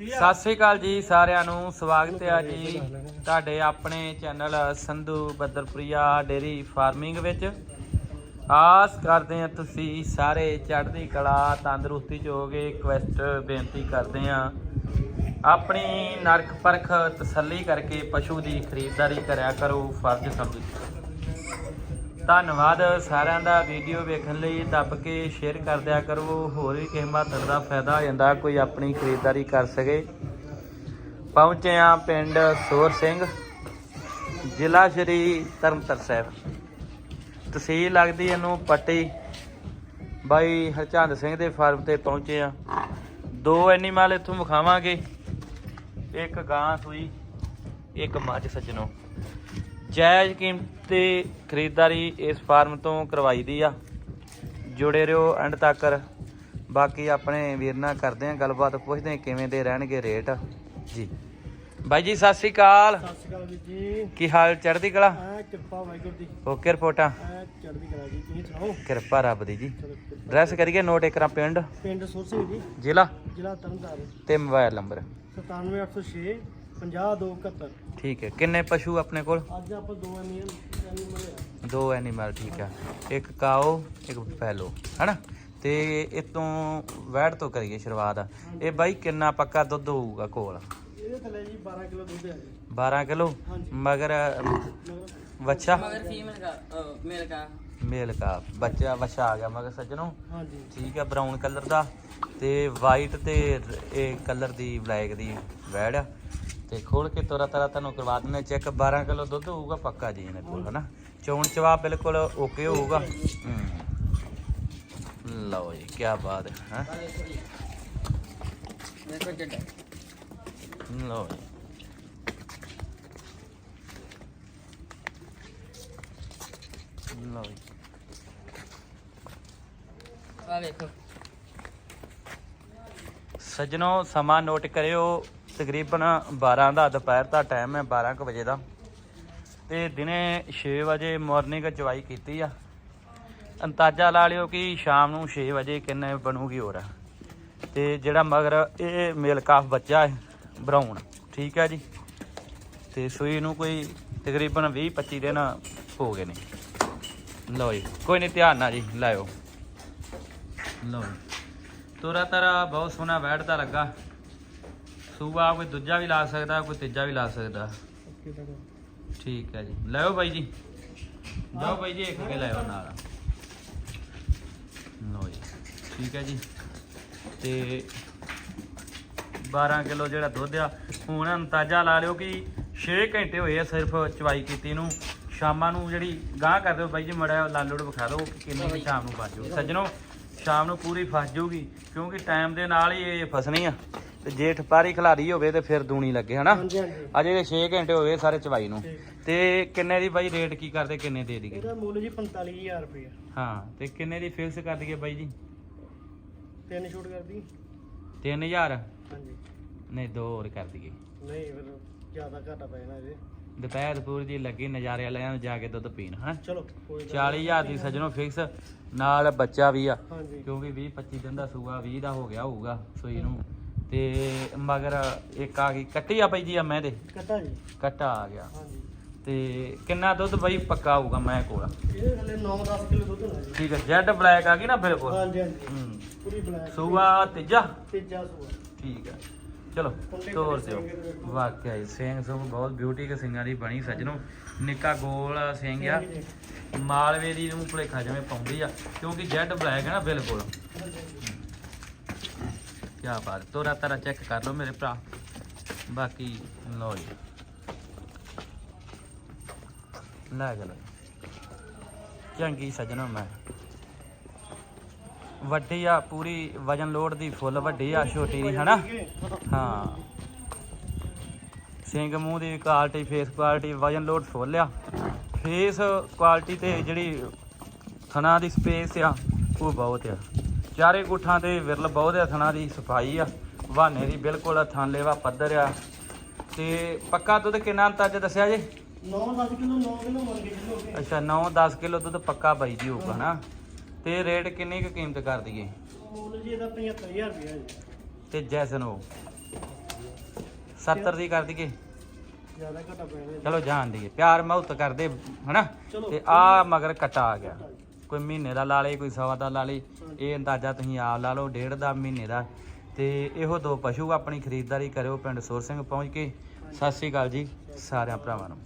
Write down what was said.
ਸਤਿ ਸ੍ਰੀ ਅਕਾਲ ਜੀ ਸਾਰਿਆਂ ਨੂੰ, ਸਵਾਗਤ ਹੈ ਜੀ ਤੁਹਾਡੇ ਆਪਣੇ channel Sandhu Baddarpuria dairy farming ਵਿੱਚ। ਆਸ ਕਰਦੇ ਹਾਂ ਤੁਸੀਂ ਸਾਰੇ ਚੜ੍ਹਦੀ ਕਲਾ, ਤੰਦਰੁਸਤੀ ਚ ਹੋਗੇ ਰਿਕਵੈਸਟ ਬੇਨਤੀ ਕਰਦੇ ਹਾਂ। ਆਪਣੀ ਨਰਕ ਪਰਖ ਤਸੱਲੀ ਕਰਕੇ ਪਸ਼ੂ ਦੀ ਖਰੀਦਦਾਰੀ ਕਰਿਆ ਕਰੋ, ਫਰਜ਼ ਸਮਝ। ਧੰਨਵਾਦ ਸਾਰਿਆਂ ਦਾ ਵੀਡੀਓ ਵੇਖਣ ਲਈ ਦੱਬ ਕੇ ਸ਼ੇਅਰ ਕਰ ਦਿਆ ਕਰੋ, ਹੋਰ ਵੀ ਕਿਸੇ ਮਾਤਰ ਦਾ ਫਾਇਦਾ ਹੋ ਜਾਂਦਾ, ਕੋਈ ਆਪਣੀ ਖਰੀਦਦਾਰੀ ਕਰ ਸਕੇ। ਪਹੁੰਚੇ ਆ ਪਿੰਡ ਸੋਰ ਸਿੰਘ, ਜ਼ਿਲ੍ਹਾ ਸ਼੍ਰੀ ਤਰਨਤਾਰਨ ਸਾਹਿਬ। ਤਹਿਸੀਲ ਲੱਗਦੀ ਇਹਨੂੰ ਪੱਟੀ। ਬਾਈ ਹਰਚੰਦ ਸਿੰਘ ਦੇ ਫਾਰਮ ਤੇ ਪਹੁੰਚੇ ਆ ਦੋ ਐਨੀਮਲ ਇੱਥੋਂ ਵਿਖਾਵਾਂਗੇ। ਇੱਕ ਗਾਂ ਸੂਈ, ਇੱਕ ਮੱਝ ਸੱਜਣੋ। ਜਾਇਜ਼ ਕੀਮਤ ਤੇ ਖਰੀਦਦਾਰੀ ਇਸ ਫਾਰਮ ਤੋਂ ਕਰਵਾਈ ਦੀ ਆ। ਜੁੜੇ ਰਹੋ ਐਂਡ ਤੱਕ। ਬਾਕੀ ਆਪਣੇ ਵੀਰ ਨਾਲ ਕਰਦੇ ਆ ਗੱਲਬਾਤ ਪੁੱਛਦੇ ਆ ਕਿਵੇਂ ਦੇ ਰਹਿਣਗੇ ਰੇਟ। ਜੀ। ਬਾਈ ਜੀ ਸਤਿ ਸ੍ਰੀ ਅਕਾਲ। ਸਤਿ ਸ਼੍ਰੀ ਅਕਾਲ ਵੀਰ ਜੀ। ਕੀ ਹਾਲ ਚੜ੍ਹਦੀ ਕਲਾ? ਆ ਕਿਰਪਾ ਵਾਹਿਗੁਰੂ ਦੀ। ਓਕੇ ਰਿਪੋਰਟਾਂ। ਆ ਚੜ੍ਹਦੀ ਕਲਾ ਜੀ ਤੁਸੀਂ ਸੁਣਾਓ? ਕਿਰਪਾ ਰੱਬ ਦੀ ਜੀ। ਚਲੋ ਕਰੀਏ ਨੋਟ ਇਕਰਾ ਪਿੰਡ। ਪਿੰਡ ਸੁਰ ਸਿੰਘ ਜੀ। ਜ਼ਿਲ੍ਹਾ? ਜ਼ਿਲ੍ਹਾ ਤਰਨਤਾਰਨ। ਤੇ ਮੋਬਾਈਲ ਨੰਬਰ। 97806 50271 ਠੀਕ ਹੈ ਕਿੰਨੇ ਪਸ਼ੂ ਆਪਣੇ ਕੋਲ? ਅੱਜ ਆਪਾਂ ਦੋ ਐਨੀਮਲ ਦੋ ਐਨੀਮਲ ਠੀਕ ਹੈ ਇੱਕ ਕਾਓ ਇੱਕ ਬਫੈਲੋ ਹੈਨਾ? ਤੇ ਇਤੋਂ ਵੈੜ ਤੋਂ ਕਰੀਏ ਸ਼ੁਰੂਆਤ। ਇਹ ਬਾਈ ਕਿੰਨਾ ਪੱਕਾ ਦੁੱਧ ਹੋਊਗਾ ਕੋਲ? ਇਹਦੇ ਕਿਲੋ ਮਗਰ ਬੱਚਾ ਮਗਰ ਮੇਲ ਦਾ ਮੇਲ ਬੱਚਾ ਵਛਾ ਆ ਗਿਆ ਮਗਰ ਸੱਜਣੋ। ਹਾਂਜੀ। ਠੀਕ ਹੈ ਬਰਾਊਨ ਕਲਰ ਦਾ। ਤੇ ਵਾਈਟ ਤੇ ਇਹ ਕਲਰ ਦੀ ਬਲੈਕ ਦੀ ਵੈੜ ਆ। ਤੇ ਖੋਲ ਕੇ ਤੋਰਾ ਤਾਰਾ ਤੁਹਾਨੂੰ ਕਰਵਾ ਦਿੰਦੇ ਚੈੱਕ 12 ਕਿਲੋ ਦੁੱਧ ਹੋਊਗਾ ਪੱਕਾ ਜੀ ਇਹਨਾਂ ਕੋਲ ਹਨਾ? ਚੌਣ ਚਵਾ ਬਿਲਕੁਲ ਓਕੇ ਹੋਊਗਾ। ਲਓ ਜੀ ਕੀ ਬਾਤ ਹੈ ਦੇਖੋ ਲਓ ਜੀ। ਸਜਣੋ ਸਮਾਂ ਨੋਟ ਕਰਿਓ। ਤਕਰੀਬਨ 12 ਦਾ ਦੁਪਹਿਰ ਦਾ ਟਾਈਮ ਹੈ 12 ਕੁ ਵਜੇ ਦਾ। ਤੇ ਦਿਨੇ 6 ਵਜੇ ਮਾਰਨਿੰਗ ਚਵਾਈ ਕੀਤੀ ਆ। ਅੰਦਾਜ਼ਾ ਲਾ ਲਿਓ ਕਿ ਸ਼ਾਮ ਨੂੰ 6 ਵਜੇ ਕਿੰਨੇ ਬਣੂਗੀ ਹੋਰ। ਤੇ ਜਿਹੜਾ ਮਗਰ ਇਹ ਮੇਲ ਕਾਫ ਬੱਚਾ ਹੈ ਬਰਾਊਨ ਠੀਕ ਹੈ ਜੀ? ਤੇ ਸੂਈ ਨੂੰ ਕੋਈ ਤਕਰੀਬਨ 20 25 ਦਿਨ ਹੋ ਗਏ ਨੇ। ਲਓ ਜੀ, ਕੋਈ ਨਹੀਂ ਧਿਆਨ ਨਾਲ ਜੀ, ਲਾਇਓ। ਲਓ ਜੀ। ਤੁਰਾ ਤਰਾ ਬਹੁਤ ਸੋਹਣਾ ਬੈਠਦਾ ਲੱਗਾ। ਸੂਆ ਕੋਈ ਦੂਜਾ ਵੀ ਲਾ ਸਕਦਾ, ਕੋਈ ਤੀਜਾ ਵੀ ਲਾ ਸਕਦਾ। ਓਕੇ ਦਾ ਠੀਕ ਹੈ ਜੀ। ਲਿਓ ਬਾਈ ਜੀ। ਜਾਓ ਬਾਈ ਜੀ, ਇੱਕ ਕੇ ਲਿਓ ਨਾਲ। ਲਓ ਜੀ। ਠੀਕ ਹੈ ਜੀ। ਤੇ 12 ਕਿਲੋ ਜਿਹੜਾ ਦੁੱਧ ਆ, ਹੁਣ ਅੰਦਾਜ਼ਾ ਲਾ ਲਿਓ ਕਿ 6 ਘੰਟੇ ਹੋਏ ਆ ਸਿਰਫ ਚਵਾਈ ਕੀਤੀ ਨੂੰ। ਸ਼ਾਮਾਂ ਨੂੰ ਜਿਹੜੀ ਗਾਂ ਕਰ ਦਿਓ ਬਾਈ ਜੀ, ਮੜਾ ਲਾਲੋੜ ਵਿਖਾ ਦਿਓ ਕਿੰਨੀ ਕੁ ਸ਼ਾਮ ਨੂੰ ਫਸ ਜਾਊਗੀ ਸੱਜਣੋ, ਸ਼ਾਮ ਨੂੰ ਪੂਰੀ ਫਸ ਜਾਊਗੀ, ਕਿਉਂਕਿ ਟਾਈਮ ਦੇ ਨਾਲ ਹੀ ਇਹ ਫਸਣੀ ਆ। ਤੇ ਜੇ ਠਪਾਰੀ ਖਿਲਾਰੀ ਹੋਵੇ ਤੇ ਫਿਰ ਦੂਣੀ ਲੱਗੇ ਹਨਾ? ਹਾਂਜੀ ਹਾਂਜੀ। ਅਜੇ 6 ਘੰਟੇ ਹੋਏ ਸਾਰੇ ਚਵਾਈ ਨੂੰ। ਤੇ ਕਿੰਨੇ ਦੀ ਬਾਈ ਰੇਟ ਕੀ ਕਰਦੇ ਕਿੰਨੇ ਦੇ ਦਈਏ? ਇਹਦਾ ਮੁੱਲ ਜੀ 45000 ਰੁਪਏ ਹਾਂ ਤੇ ਕਿੰਨੇ ਦੀ ਫਿਕਸ ਕਰ ਦਈਏ ਬਾਈ ਜੀ? ਤਿੰਨ ਛੋਟ ਕਰਦੀ 3000 ਹਾਂਜੀ। ਨਹੀਂ ਦੋ ਹੋਰ ਕਰ ਦਈਏ। ਨਹੀਂ ਫਿਰ ਜ਼ਿਆਦਾ ਘਾਟਾ ਪੈ ਜਾਣਾ ਇਹਦੇ ਦੁਪਹਿਰ ਪੂਰ ਜੀ ਲੱਗੀ ਨਜ਼ਾਰੇ ਵਾਲਿਆਂ ਨੂੰ ਜਾ ਕੇ ਦੁੱਧ ਪੀਣ ਹਾਂ ਚਲੋ ਕੋਈ ਗੱਲ 40000 ਦੀ ਸੱਜਣੋ ਫਿਕਸ ਨਾਲ ਬੱਚਾ ਵੀ ਆ। ਹਾਂਜੀ। ਕਿਉਂਕਿ 20 25 ਦਿਨ ਦਾ ਸੂਆ 20 ਦਾ ਹੋ ਗਿਆ ਹੋਊਗਾ ਸੂਈ ਨੂੰ। ਤੇ ਮਗਰ ਇੱਕ ਆ ਗਈ ਕੱਟੀ ਆ ਬਾਈ ਜੀ ਆ ਮੈਂ ਦੇ। ਕਟਾ ਜੀ। ਕੱਟਾ ਆ ਗਿਆ। ਹਾਂਜੀ। ਤੇ ਕਿੰਨਾ ਦੁੱਧ ਬਾਈ ਪੱਕਾ ਹੋਊਗਾ ਮੈਂ ਕੋਲ? ਇਹਦੇ ਥੱਲੇ 9-10 ਕਿਲੋ ਦੁੱਧ ਹੋਣਾ ਜੀ। ਠੀਕ ਹੈ ਜੈਡ ਬਲੈਕ ਆ ਗਈ ਨਾ ਬਿਲਕੁਲ? ਹਾਂਜੀ ਹਾਂਜੀ। ਹੂੰ। ਪੂਰੀ ਬਲੈਕ। ਸੂਆ ਤੀਜਾ? ਤੀਜਾ ਸੂਆ। ਠੀਕ ਹੈ। ਚਲੋ ਤੋਰ ਦਿਓ। ਵਾਕਿਆ ਹੀ ਸਿੰਘ ਸੁਭ ਬਹੁਤ ਬਿਊਟੀ ਕੇ ਸਿੰਘਾਂ ਦੀ ਬਣੀ ਸੱਜਣੋ। ਨਿੱਕਾ ਗੋਲ ਸਿੰਘ ਆ। ਮਾਲਵੇ ਦੀ ਨੂੰ ਭੁਲੇਖਾ ਜਿਵੇਂ ਪਾਉਂਦੀ ਆ ਕਿਉਂਕਿ ਜੈਡ ਬਲੈਕ ਹੈ ਨਾ ਬਿਲਕੁਲ। ਕੀ ਬਾਤ, ਤੋਰਾ ਤਾਰਾ ਚੈੱਕ ਕਰ ਲਓ ਮੇਰੇ ਭਰਾ। ਬਾਕੀ ਲਓ ਜੀ। ਲੈ ਚਲੋ ਚੰਗੀ ਸੱਜਣੋ ਮੈਂ। ਵੱਡੀ ਆ, ਪੂਰੀ ਵਜਨ ਲੋਡ ਦੀ, ਫੁੱਲ ਵੱਡੀ ਆ, ਛੋਟੀ ਨਹੀਂ ਹਨਾ? ਹਾਂ। ਸਿੰਘ ਮੂੰਹ ਦੀ ਕੁਆਲਿਟੀ ਫੇਸ ਕੁਆਲਿਟੀ ਵਜਨ ਲੋਡ ਫੁੱਲ ਆ। ਫੇਸ ਕੁਆਲਿਟੀ ਤੇ ਜਿਹੜੀ ਥਣਾ ਦੀ ਸਪੇਸ ਆ, ਉਹ ਬਹੁਤ ਆ। ਚਾਰੇ ਗੁੱਠਾਂ ਤੇ ਵਿਰਲ ਬਹੁਤ ਥਣਾ ਦੀ ਸਫ਼ਾਈ ਆ ਵਾਨੇ ਦੀ ਬਿਲਕੁਲ ਥਾਂਲੇਵਾ ਪੱਧਰ ਆ। ਤੇ ਪੱਕਾ ਦੁੱਧ ਕਿੰਨਾ ਅੰਤਾਜ ਦੱਸਿਆ ਜੇ? 9-10 ਕਿਲੋ 9 ਕਿਲੋ ਮੰਨ ਕੇ ਚੱਲੋ ਕਿ ਅੱਛਾ 9-10 ਕਿਲੋ ਦੁੱਧ ਪੱਕਾ ਬਾਈ ਜੀ ਹੋਊਗਾ ਨਾ। ਤੇ ਰੇਟ ਕਿੰਨੀ ਕੁ ਕੀਮਤ ਕਰ ਦਈਏ? ਮੁੱਲ ਜੀ ਇਹਦਾ 75000 ਰੁਪਏ ਹੈ ਜੀ। ਤੇ ਜੈਸਨ ਉਹ 70 ਦੀ ਕਰ ਦਈਏ? ਜ਼ਿਆਦਾ ਘਟਾ ਪੈਣਾ ਚਲੋ ਜਾਣ ਦਈਏ ਪਿਆਰ ਮੁਹੱਬਤ ਕਰਦੇ ਹਨਾ। ਤੇ ਆ ਮਗਰ ਕਟਾ ਆ ਗਿਆ। ਕੋਈ ਮਹੀਨੇ ਦਾ ਲਾ ਲੇ ਕੋਈ ਸਵਾ ਦਾ ਲਾ ਲਈ ਇਹ ਅੰਦਾਜ਼ਾ ਤੁਸੀਂ ਆਪ ਲਾ ਲਓ, ਡੇਢ ਦਾ ਮਹੀਨੇ ਦਾ। ਤੇ ਇਹੋ ਦੋ ਪਸ਼ੂ ਆਪਣੀ ਖਰੀਦਦਾਰੀ ਕਰਿਓ ਪਿੰਡ ਸੁਰ ਸਿੰਘ ਪਹੁੰਚ ਕੇ। ਸਤਿ ਸ੍ਰੀ ਅਕਾਲ ਜੀ ਸਾਰਿਆਂ ਭਰਾਵਾਂ ਨੂੰ।